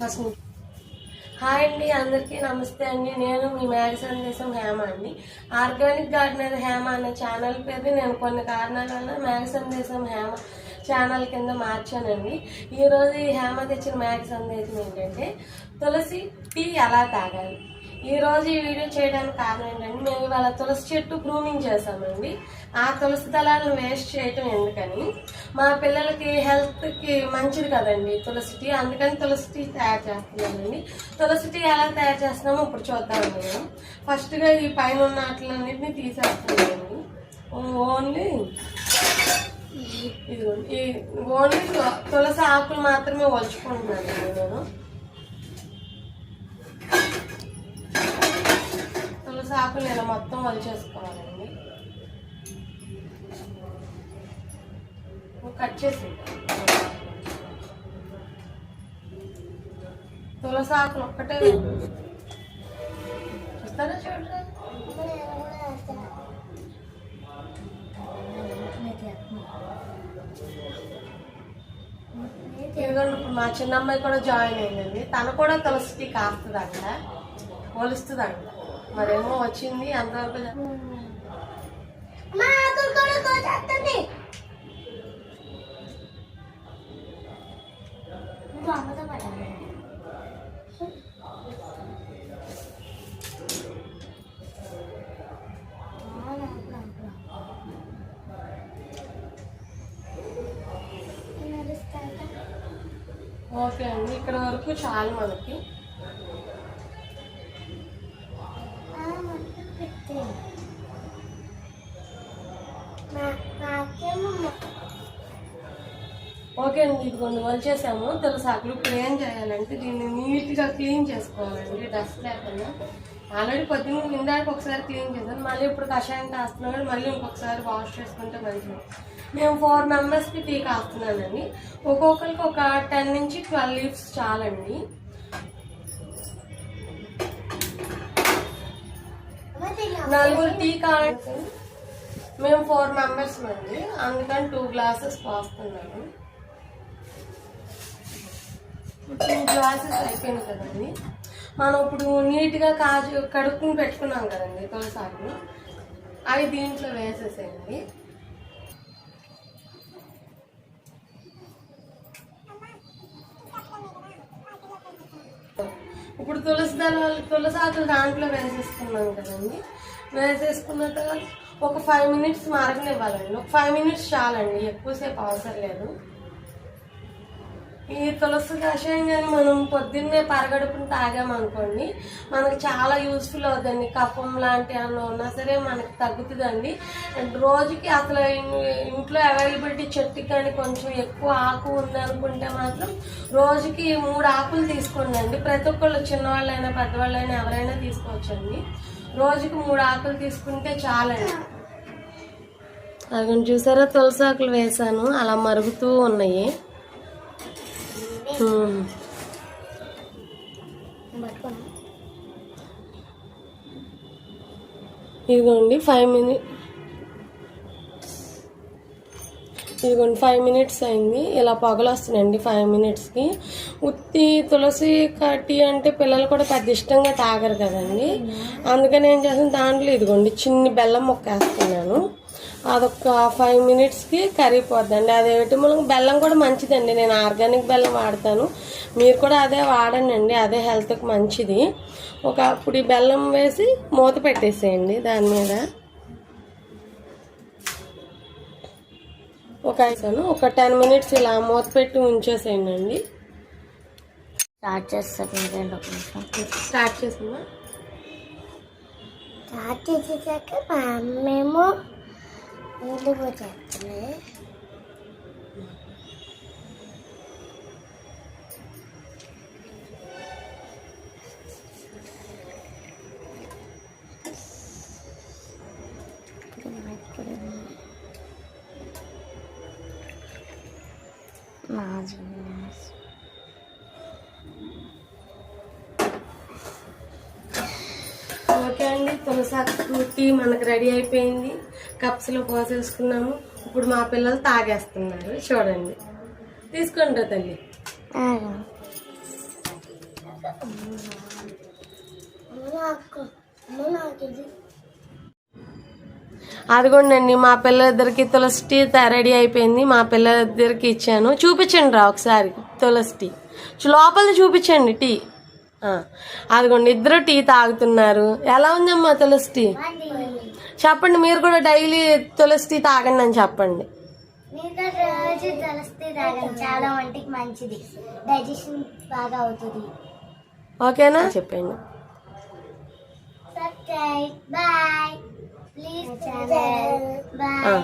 First hi అండి అందరికీ నమస్తే అండి. నేను మీ మేఘ సందేశం హేమ అండి. ఆర్గానిక్ గార్డెనర్ హేమ అనే ఛానల్ పేరు నేను కొన్ని కారణాల వల్ల మేఘ సందేశం హేమ ఛానల్ కింద మార్చానండి. ఈరోజు ఈ హేమ తెచ్చిన మేఘ సందేశం ఏంటంటే తులసి టీ ఎలా తాగాలి? ఈ రోజు ఈ వీడియో చేయడానికి కారణం ఏంటంటే మేము ఇవాళ తులసి చెట్టు ప్రూనింగ్ చేసామండి ఆ తులసి దళాలను వేస్ట్ చేయటం ఎందుకని మా పిల్లలకి హెల్త్కి మంచిది కదండి తులసి టీ. అందుకని తులసి టీ తయారు చేస్తున్నామండి. తులసి టీ ఎలా తయారు చేస్తున్నామో ఇప్పుడు చూద్దాం మేము ఫస్ట్గా ఈ పైన ఉన్న వాటిలన్నింటినీ తీసేస్తున్నామండి. ఓన్లీ ఇది ఈ ఓన్లీ తులసి ఆకులు మాత్రమే ఒలుచుకుంటున్నాను నేను. తులసి ఆకులు ఇలా మొత్తం వలిచేసుకోవాలండి కట్ చేసి తులసి ఆకులు ఒక్కటే చూస్తారా చూడరా? ఇదిగోండి ఇప్పుడు మా చిన్న అమ్మాయి కూడా జాయిన్ అయిందండి. తను కూడా తులసికి కాస్తుంది అక్కడ కాస్తుందంట అక్కడ మరేమో వచ్చింది అంతవరకు జ- ఓకే అండి ఇక్కడ వరకు చాలు మనకి. ఓకే అండి ఇదిగోండి వలిచేసాము తులసాకులు ఇప్పుడు క్లీన్ చేయాలంటే దీన్ని నీట్గా క్లీన్ చేసుకోవాలండి డస్ట్ లేకుండా. ఆల్రెడీ పొద్దున్న ఇందాక ఒకసారి క్లీన్ చేశాను మళ్ళీ ఇప్పుడు కషాయం కాస్తున్నాం మళ్ళీ ఇంకొకసారి వాష్ చేసుకుంటే మంచిది. మేము ఫోర్ మెంబర్స్కి టీ కాస్తున్నానండి. ఒక్కొక్కరికి ఒక టెన్ నుంచి ట్వెల్వ్ లీవ్స్ చాలండి. నలుగురు టీ కావాలంటే మేము ఫోర్ మెంబర్స్ అండి అందుకని టూ గ్లాసెస్ పోస్తున్నాను. టూ గ్లాసెస్ అయిపోయింది కదండి. మనం ఇప్పుడు నీట్గా కాజు కడుక్కుని పెట్టుకున్నాం కదండి తొలిసారి. అవి దీంట్లో వేసేసేయండి. ఇప్పుడు తులసి దళాలు తులసాకులు దాంట్లో వేసేసుకున్నాం కదండి. వేసేసుకున్న తర్వాత ఒక ఫైవ్ మినిట్స్ మరగనివ్వాలండి ఒక ఫైవ్ మినిట్స్ చాలండి ఎక్కువసేపు అవసరం లేదు. ఈ తులసి కషాయం కానీ మనం పొద్దున్నే పరగడుపుని తాగామనుకోండి మనకు చాలా యూస్ఫుల్ అవుతుంది. కఫం లాంటి అన్న ఉన్నా సరే మనకి తగ్గుతుందండి. అండ్ రోజుకి అసలు ఇంట్లో అవైలబిలిటీ చెట్టు కానీ కొంచెం ఎక్కువ ఆకు ఉందనుకుంటే మాత్రం రోజుకి మూడు ఆకులు తీసుకోండి అండి. ప్రతి ఒక్కళ్ళు చిన్నవాళ్ళైనా పెద్దవాళ్ళైనా ఎవరైనా తీసుకోవచ్చండి. రోజుకి మూడు ఆకులు తీసుకుంటే చాలండి. అదిగోండి చూసారా? తులసి ఆకులు వేసాను అలా మరుగుతూ ఉన్నాయి. ఇదిగోండి ఫైవ్ మినిట్ ఇదిగోండి ఫైవ్ మినిట్స్ అయింది. ఇలా పొగలు వస్తున్నాయండి ఫైవ్ మినిట్స్కి ఉత్తి తులసి కట్టి అంటే పిల్లలు కూడా పెద్ద ఇష్టంగా తాగరు కదండి. అందుకని ఏం చేస్తాను దాంట్లో ఇదిగోండి చిన్ని బెల్లం మొక్క వేస్తున్నాను. అదొక ఫైవ్ మినిట్స్కి కరిగిపోద్దండి. అదేమిటి మనం బెల్లం కూడా మంచిదండి. నేను ఆర్గానిక్ బెల్లం వాడతాను. మీరు కూడా అదే వాడండి అదే హెల్త్కి మంచిది. ఒక అప్పుడు ఈ బెల్లం వేసి మూత పెట్టేసేయండి దాని మీద. ఒక వేసాను ఒక టెన్ మినిట్స్ ఇలా మూత పెట్టి ఉంచేసేయండి అండి స్టార్ట్ చేస్తాను రెండు ఒక నిమిషం? స్టార్ట్ చేసిందా? స్టార్ట్ చేసేసాక మా అమ్మేమో నీళ్ళు పోసేస్తుంది. నాజు ఓకే అండి తులసాకు టీ మనకు రెడీ అయిపోయింది. కప్స్లో పోసేసుకున్నాము ఇప్పుడు మా పిల్లలు తాగేస్తున్నారు. చూడండి. తీసుకుంటా తల్లి. నాకు అదిగోండి మా పిల్లలిద్దరికి తులసి టీ రెడీ అయిపోయింది. మా పిల్లలిద్దరికి ఇచ్చాను. చూపించండి రా ఒకసారి. తులసి టీ. లోపల చూపించండి టీ. అదిగోండి ఇద్దరు టీ తాగుతున్నారు. ఎలా ఉందమ్మా తులసి టీ? చెప్పండి మీరు కూడా డైలీ తులసి టీ తాగండి అని చెప్పండి. మీతో రోజు తెలిస్తే తాగండి. చాలా వంటికి మంచిది. డైజెషన్ బాగా అవుతుంది. ఓకేనా? చెప్పండి. బాయ్. ప్లీజ్ ఛానల్ బాయ్ ఆ.